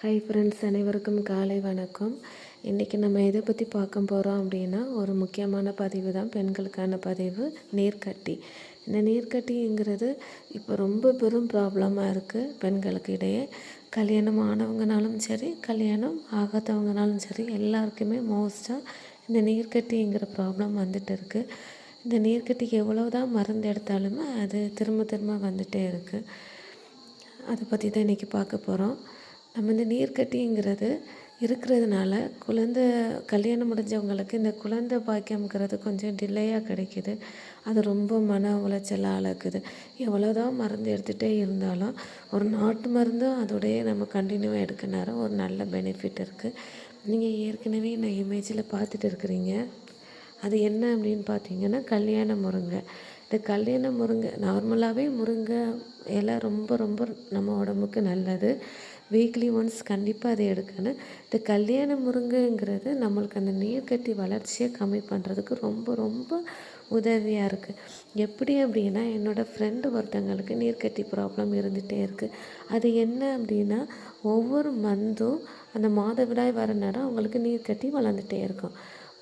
Hi friends அனைவருக்கும் காலை வணக்கம். இன்றைக்கி நம்ம எதை பற்றி பார்க்க போகிறோம் அப்படின்னா ஒரு முக்கியமான பதிவு தான் பெண்களுக்கான பதிவு நீர்க்கட்டி. இந்த நீர்க்கட்டிங்கிறது இப்போ ரொம்ப பெரும் ப்ராப்ளமாக இருக்குது பெண்களுக்கு இடையே. கல்யாணம் ஆனவங்கனாலும் சரி கல்யாணம் ஆகாதவங்கனாலும் சரி எல்லாருக்குமே மோஸ்ட்டாக இந்த நீர்க்கட்டிங்கிற ப்ராப்ளம் வந்துட்டு இருக்குது இந்த நீர்க்கட்டிக்கு எவ்வளோ தான் மருந்து எடுத்தாலுமே அது திரும்ப திரும்ப வந்துகிட்டே இருக்குது அதை பற்றி தான் இன்றைக்கி பார்க்க போகிறோம் நம்ம இந்த நீர்க்கட்டிங்கிறது இருக்கிறதுனால குழந்த கல்யாணம் முடிஞ்சவங்களுக்கு இந்த குழந்த பாக்கியம்ங்கிறது கொஞ்சம் டிலேயாக கிடைக்கிது. அது ரொம்ப மன உளைச்சலாக அளக்குது எவ்வளோ தான் மருந்து எடுத்துகிட்டே இருந்தாலும் ஒரு நாட்டு மருந்தும் அதோடைய நம்ம கண்டினியூவாக எடுக்க ஒரு நல்ல பெனிஃபிட் இருக்குது நீங்கள் ஏற்கனவே நான் இமேஜில் பார்த்துட்டு இருக்கிறீங்க. அது என்ன அப்படின்னு பார்த்தீங்கன்னா கல்யாண முருங்கை. இந்த கல்யாண முருங்கை நார்மலாகவே முருங்கை இலை ரொம்ப ரொம்ப நம்ம உடம்புக்கு நல்லது. வீக்லி ஒன்ஸ் கண்டிப்பாக அதை எடுக்கணும். இந்த கல்யாண முருங்கைங்கிறது நம்மளுக்கு அந்த நீர்க்கட்டி வளர்ச்சியை கம்மி பண்ணுறதுக்கு ரொம்ப ரொம்ப உதவியாக இருக்குது எப்படி அப்படின்னா என்னோடய ஃப்ரெண்டு ஒருத்தங்களுக்கு நீர்க்கட்டி ப்ராப்ளம் இருந்துகிட்டே இருக்குது அது என்ன அப்படின்னா ஒவ்வொரு மந்தும் அந்த மாதவிடாய் வர நேரம் அவங்களுக்கு நீர்க்கட்டி வளர்ந்துட்டே இருக்கும்.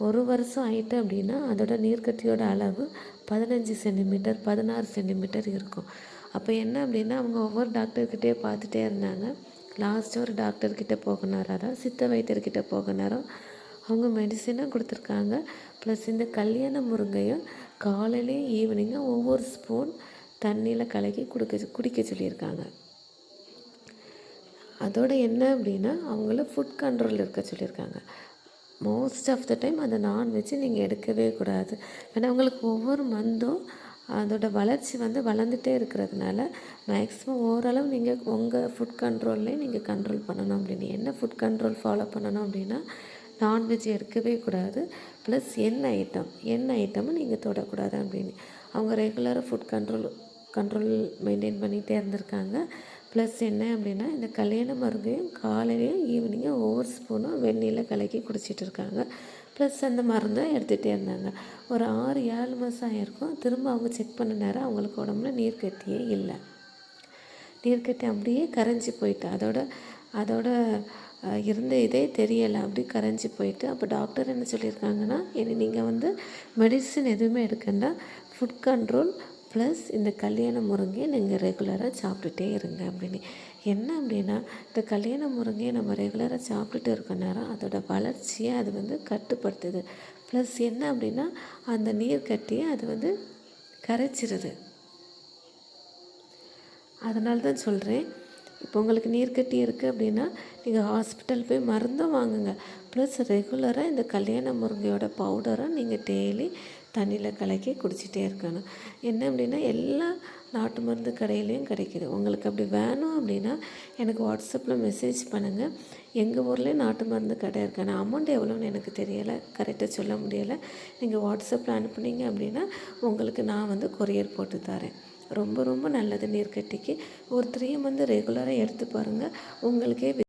ஒரு வருஷம் ஆயிட்டு அப்படின்னா அதோட நீர்க்கட்டியோட அளவு பதினஞ்சு சென்டிமீட்டர் பதினாறு சென்டிமீட்டர் இருக்கும். அப்போ என்ன அப்படின்னா அவங்க ஒவ்வொரு டாக்டர்கிட்டே பார்த்துட்டே இருந்தாங்க. லாஸ்ட்டு ஒரு டாக்டர்கிட்ட போக நேரம் அதான் சித்த வைத்தியர்கிட்ட போக நேரம் அவங்க மெடிசனாக கொடுத்துருக்காங்க. ப்ளஸ் இந்த கல்யாண முருங்கையும் காலையிலையும் ஈவினிங்கும் ஒவ்வொரு ஸ்பூன் தண்ணியில் கலக்கி கொடுக்க குடிக்க சொல்லியிருக்காங்க. அதோட என்ன அப்படின்னா அவங்கள ஃபுட் கண்ட்ரோல் இருக்க சொல்லியிருக்காங்க. மோஸ்ட் ஆஃப் த டைம் அந்த நான்வெஜ்ஜு நீங்கள் எடுக்கவே கூடாது. ஏன்னா உங்களுக்கு ஒவ்வொரு மந்தும் அதோட வளர்ச்சி வந்து வளர்ந்துட்டே இருக்கிறதுனால மேக்ஸிமம் ஓரளவு நீங்கள் உங்கள் ஃபுட் கண்ட்ரோல்லே நீங்கள் கண்ட்ரோல் பண்ணணும். அப்படின்னு என்ன ஃபுட் கண்ட்ரோல் ஃபாலோ பண்ணணும் அப்படின்னா நான்வெஜ் எடுக்கவே கூடாது. ப்ளஸ் எண்ணெய் ஐட்டம் எண்ணெய் ஐட்டமும் நீங்கள் தொடக்கூடாது அப்படின்னு. அவங்க ரெகுலராக ஃபுட் கண்ட்ரோல் கண்ட்ரோல் மெயின்டைன் பண்ணிகிட்டே இருந்திருக்காங்க. ப்ளஸ் என்ன அப்படின்னா இந்த கல்யாண மருந்தையும் காலையிலையும் ஈவினிங்கும் ஒவ்வொரு ஸ்பூனும் வெந்நீரில் கலக்கி குடிச்சிட்டு இருக்காங்க. ப்ளஸ் அந்த மருந்தை எடுத்துகிட்டே இருந்தாங்க. ஒரு ஆறு ஏழு மாதம் ஆகிருக்கும் திரும்ப அவங்க செக் பண்ண நேரம் அவங்களுக்கு உடம்புல நீர் கட்டியே இல்லை. நீர் கட்டி அப்படியே கரைஞ்சி போயிட்டு அதோட அதோட இருந்த இதே தெரியலை. அப்படி கரைஞ்சி போயிட்டு அப்போ டாக்டர் என்ன சொல்லியிருக்காங்கன்னா இனி நீங்கள் வந்து மெடிசின் எதுவுமே எடுக்கண்டா ஃபுட் கண்ட்ரோல் ப்ளஸ் இந்த கல்யாண முருங்கையை நீங்கள் ரெகுலராக சாப்பிட்டுட்டே இருங்க அப்படின்னு. என்ன அப்படின்னா இந்த கல்யாண முருங்கையை நம்ம ரெகுலராக சாப்பிட்டுட்டு இருக்க நேரம் அதோட வளர்ச்சியை அது வந்து கட்டுப்படுத்துது. ப்ளஸ் என்ன அப்படின்னா அந்த நீர் கட்டியை அது வந்து கரைச்சிருது. அதனால தான் சொல்கிறேன் இப்போ உங்களுக்கு நீர் கட்டி இருக்குது அப்படின்னா நீங்கள் ஹாஸ்பிட்டல் போய் மருந்தும் வாங்குங்க. ப்ளஸ் ரெகுலராக இந்த கல்யாண முருங்கையோட பவுடரை நீங்கள் டெய்லி தண்ணியில் கலக்கி குடிச்சிட்டே இருக்கணும். என்ன அப்படின்னா எல்லா நாட்டு மருந்து கடையிலையும் கிடைக்கிது. உங்களுக்கு அப்படி வேணும் அப்படின்னா எனக்கு வாட்ஸ்அப்பில் மெசேஜ் பண்ணுங்கள் எங்கள் ஊர்லேயும் நாட்டு மருந்து கடை இருக்கு. அமௌண்ட் எவ்வளோன்னு எனக்கு தெரியலை. கரெக்டாக சொல்ல முடியலை. நீங்கள் வாட்ஸ்அப்பில் அனுப்புனீங்க அப்படின்னா உங்களுக்கு நான் வந்து கொரியர் போட்டு தரேன். ரொம்ப ரொம்ப நல்லது. நீர்க்கட்டிக்கு ஒரு த்ரீ மந்த் ரெகுலராக எடுத்து பாருங்கள் உங்களுக்கே